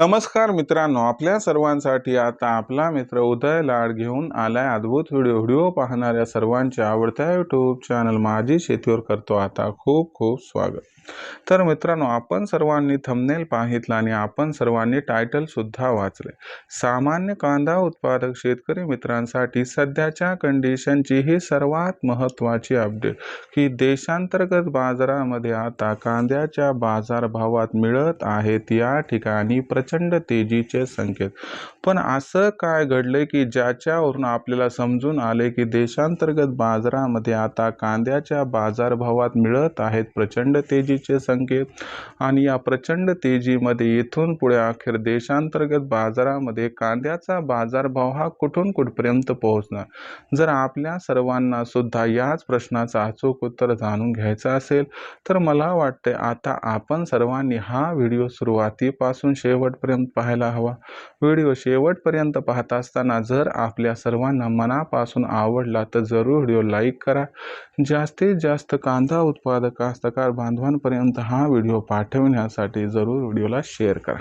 नमस्कार मित्रांनो आपल्या सर्वांसाठी आता आपला मित्र उदय लाड घेऊन आलाय अद्भुत व्हिडिओ. व्हिडिओ पाहणाऱ्या सर्वांच्या आवडत्या यूट्यूब चॅनल माझी शेतीवर करतो आता खूप खूप स्वागत. तर मित्रांनो आपण सर्वांनी थंबनेल पाहितला आणि आपण सर्वांनी टायटल सुद्धा वाचले सामान्य कांदा उत्पादक शेतकरी मित्रांसाठी सध्याच्या कंडिशनची ही सर्वात महत्त्वाची अपडेट की देशांतर्गत बाजारामध्ये आता कांद्याच्या बाजारभावात मिळत आहेत या ठिकाणी प्रचंड तेजीचे संकेत. पण असं काय घडलं की ज्याच्यावरून आपल्याला समजून आले की देशांतर्गत बाजारामध्ये आता कांद्याच्या बाजारभावात मिळत आहेत प्रचंड तेजीचे संकेत आणि या प्रचंड तेजीमध्ये इथून पुढे अखेर देशांतर्गत बाजारामध्ये कांद्याचा बाजारभाव हा कुठून कुठपर्यंत पोहोचणार? जर आपल्या सर्वांना सुद्धा याच प्रश्नाचं अचूक उत्तर जाणून घ्यायचं असेल तर मला वाटते आता आपण सर्वांनी हा व्हिडिओ सुरुवातीपासून शेवटपर्यंत पाहायला हवा. व्हिडिओ शेवटपर्यंत पाहत असताना जर आपल्या सर्वांना मनापासून आवडला तर जरूर व्हिडिओ लाईक करा. जास्तीत जास्त कांदा उत्पादक कास्तकार बांधवांपर्यंत हा व्हिडिओ पाठवण्यासाठी जरूर व्हिडिओला शेअर करा.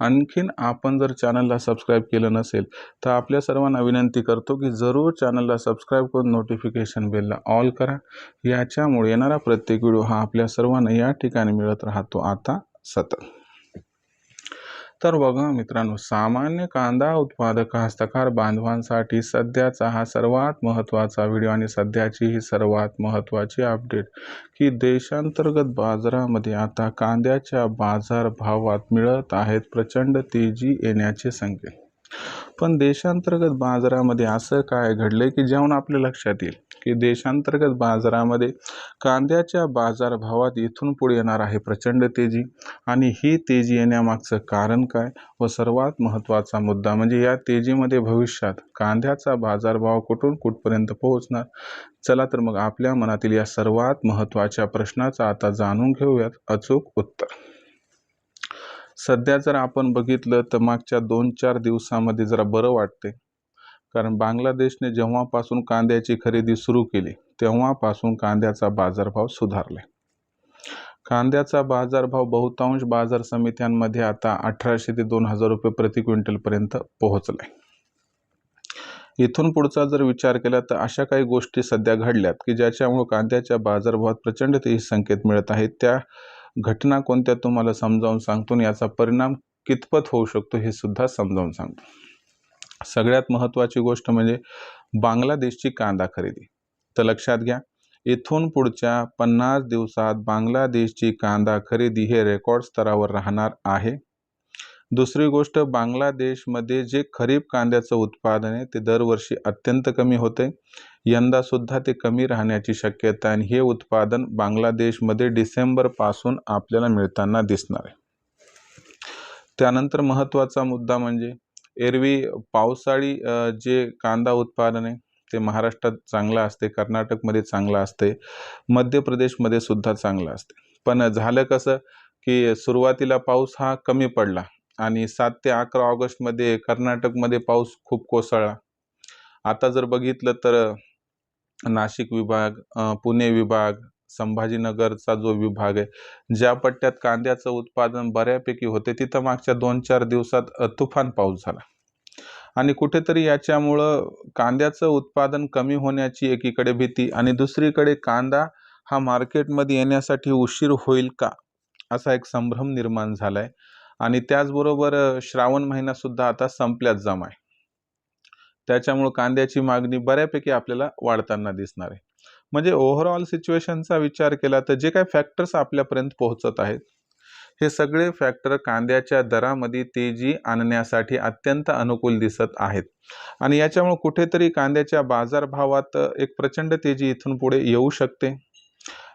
आणखीन आपण जर चॅनलला सबस्क्राईब केलं नसेल तर आपल्या सर्वांना विनंती करतो की जरूर चॅनलला सबस्क्राईब करून नोटिफिकेशन बेलला ऑल करा. याच्यामुळे येणारा प्रत्येक व्हिडिओ हा आपल्या सर्वांना या ठिकाणी मिळत राहतो. आता सतत. तर बघा मित्रांनो सामान्य कांदा उत्पादक हस्तकार बांधवांसाठी सध्याचा हा सर्वात महत्त्वाचा व्हिडिओ आणि सध्याची ही सर्वात महत्त्वाची अपडेट की देशांतर्गत बाजारामध्ये आता कांद्याच्या बाजारभावात मिळत आहेत प्रचंड तेजी येण्याचे संकेत. पण देशांतर्गत बाजारामध्ये असं काय घडले की जेवण आपल्या लक्षात येईल? की देशांतर्गत बाजारामध्ये कांद्याच्या बाजारभावात इथून पुढे येणार आहे प्रचंड तेजी. आणि ही तेजी येण्यामागचं कारण काय? व सर्वात महत्त्वाचा मुद्दा म्हणजे या तेजीमध्ये भविष्यात कांद्याचा बाजारभाव कुठून कुठपर्यंत पोहोचणार? चला तर मग आपल्या मनातील या सर्वात महत्त्वाच्या प्रश्नाचं आता जाणून घेऊयात अचूक उत्तर. सध्या जर आपण बघितलं तर मागच्या दोन चार दिवसामध्ये जरा बरं वाटते कारण बांगलादेशने जेव्हापासून कांद्याची खरेदी सुरू केली तेव्हापासून कांद्याचा बाजारभाव सुधारला कांद्याचा बाजारभाव बहुतांश बाजार समित्यांमध्ये आता अठराशे ते दोन हजार रुपये प्रति क्विंटलपर्यंत पोहोचलाय. इथून पुढचा जर विचार केला तर अशा काही गोष्टी सध्या घडल्यात की ज्याच्यामुळे कांद्याच्या बाजारभावात प्रचंड ते संकेत मिळत आहेत त्या घटना कोणत्या तुम्हाला समजावून सांगतो आणि याचा परिणाम कितपत होऊ शकतो हे सुद्धा समजावून सांगतो. सगळ्यात महत्त्वाची गोष्ट म्हणजे बांगलादेशची कांदा खरेदी. तर लक्षात घ्या इथून पुढच्या पन्नास दिवसात बांगलादेशची कांदा खरेदी हे रेकॉर्ड स्तरावर राहणार आहे. दुसरी गोष्ट बांगलादेशमध्ये जे खरीप कांद्याचं उत्पादन आहे ते दरवर्षी अत्यंत कमी होते. यंदासुद्धा ते कमी राहण्याची शक्यता आणि हे उत्पादन बांगलादेशमध्ये डिसेंबरपासून आपल्याला मिळताना दिसणार आहे. त्यानंतर महत्त्वाचा मुद्दा म्हणजे एरवी पावसाळी जे कांदा उत्पादन आहे ते महाराष्ट्रात चांगलं असते कर्नाटकमध्ये चांगलं असते मध्य प्रदेशमध्ये सुद्धा चांगलं असते. पण झालं कसं की सुरुवातीला पाऊस हा कमी पडला. आणि सात ते अकरा ऑगस्टमध्ये कर्नाटकमध्ये पाऊस खूप कोसळला. आता जर बघितलं तर नाशिक विभाग पुणे विभाग संभाजीनगरचा जो विभाग आहे ज्या पट्ट्यात कांद्याचं उत्पादन बऱ्यापैकी होते तिथं मागच्या दोन चार दिवसात तुफान पाऊस झाला. आणि कुठेतरी याच्यामुळं कांद्याचं उत्पादन कमी होण्याची एकीकडे भीती आणि दुसरीकडे कांदा हा मार्केटमध्ये येण्यासाठी उशीर होईल का असा एक संभ्रम निर्माण झाला आहे आणि त्याचबरोबर श्रावण महिनासुद्धा आता संपल्यात जम आहे त्याच्यामुळं कांद्याची मागणी बऱ्यापैकी आपल्याला वाढताना दिसणार आहे. म्हणजे ओव्हरऑल सिच्युएशनचा विचार केला तर जे काही फॅक्टर्स आपल्यापर्यंत पोहोचत आहेत हे सगळे फॅक्टर कांद्याच्या दरामध्ये तेजी आणण्यासाठी अत्यंत अनुकूल दिसत आहेत. आणि याच्यामुळे कुठेतरी कांद्याच्या बाजारभावात एक प्रचंड तेजी इथून पुढे येऊ शकते.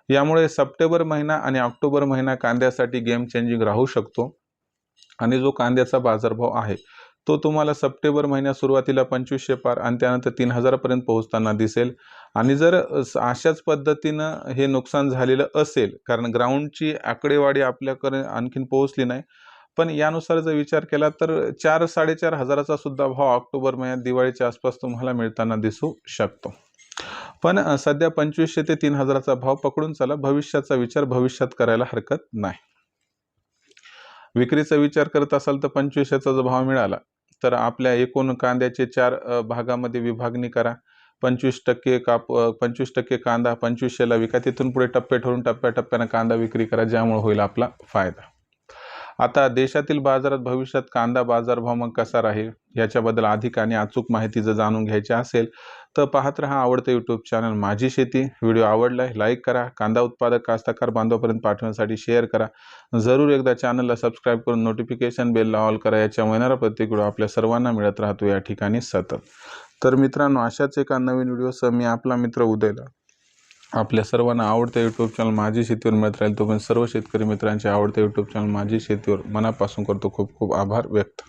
यामुळे सप्टेंबर महिना आणि ऑक्टोबर महिना कांद्यासाठी गेम चेंजिंग राहू शकतो. आणि जो कांद्याचा बाजारभाव आहे तो तुम्हाला सप्टेंबर महिन्या सुरुवातीला पंचवीसशे पार आणि त्यानंतर तीन हजारापर्यंत पोहोचताना दिसेल. आणि जर अशाच पद्धतीनं हे नुकसान झालेलं असेल कारण ग्राउंडची आकडेवारी आपल्याकडे आणखीन पोहोचली नाही पण यानुसार जर विचार केला तर चार साडेचार हजाराचा सुद्धा भाव ऑक्टोबर महिन्यात दिवाळीच्या आसपास तुम्हाला मिळताना दिसू शकतो. पण सध्या पंचवीसशे ते तीन हजाराचा भाव पकडून चला भविष्याचा विचार भविष्यात करायला हरकत नाही. विक्रीचा विचार करत असाल तर पंचवीसशेचा जो भाव मिळाला तर आपल्या एकूण कांद्याचे चार भागामध्ये विभागणी करा. पंचवीस टक्के काप पंचवीस टक्के कांदा पंचवीसशेला विका. तिथून पुढे टप्पे ठरून टप्प्याटप्प्यानं कांदा विक्री करा ज्यामुळे होईल आपला फायदा. आता देशातील बाजारात भविष्यात कांदा बाजारभाव मग कसा राहील? याच्याबद्दल अधिक आणि अचूक माहिती जर जाणून घ्यायची असेल तर पाहत रहा आवडतं यूट्यूब चॅनल माझी शेती. व्हिडिओ आवडलाय लाईक करा. कांदा उत्पादक कास्तकार बांधवापर्यंत पाठवण्यासाठी शेअर करा. जरूर एकदा चॅनलला सबस्क्राईब करून नोटिफिकेशन बेलला ऑल करा. याच्यामुळे येणारा प्रत्येक व्हिडिओ आपल्या सर्वांना मिळत राहतो. या ठिकाणी सतत. तर मित्रांनो अशाच एका नवीन व्हिडिओसह मी आपला मित्र उदयला. आपल्या सर्वांना आवडत्या यूट्यूब चॅनल माझी शेतीवर मिळत राहील तो पण सर्व शेतकरी मित्रांचे आवडते यूट्यूब चॅनल माझी शेतीवर मनापासून करतो. खूप खूप आभार व्यक्त.